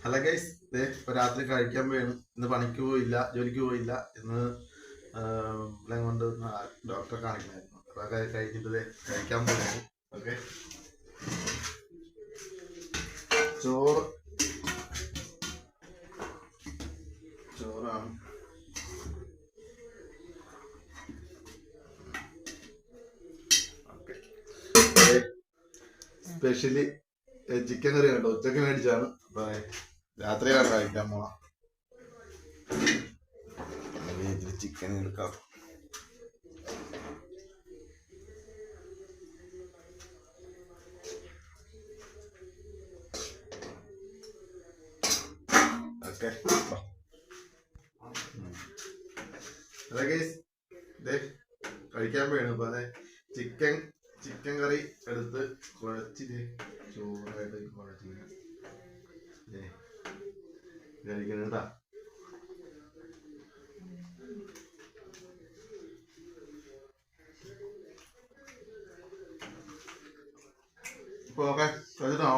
Hello guys ദേ രാത്രി കഴിക്കാൻ വേണം ഇന്ന് പണിക്ക് പോയില്ല ജോലിക്ക് പോയില്ല. ഇന്ന് കൊണ്ട് ഡോക്ടറെ കാണിക്കണമായിരുന്നു അപ്പൊ കഴിഞ്ഞിട്ട് ദേ കഴിക്കാൻ പോയാണ് ഓക്കെ ചോറ്. ചോറാണ്. സ്പെഷ്യലി ചിക്കൻ കറി കേട്ടോ ഉച്ചയ്ക്ക് മേടിച്ചാണ് അപ്പൊ രാത്രിയിലാണ് കഴിക്കാൻ പോണം ഇതിൽ ചിക്കൻ എടുക്കാം. കഴിക്കാൻ പോയാണ് ചിക്കൻ ചിക്കൻ കറി എടുത്ത് കുഴച്ചിട്ട് ചോറായിട്ട് കുഴച്ചിങ്ങനെ ദേ കഴിക്കണം കേട്ടാ ഇപ്പോൾ ഓക്കെ കഴിച്ചിട്ടാണോ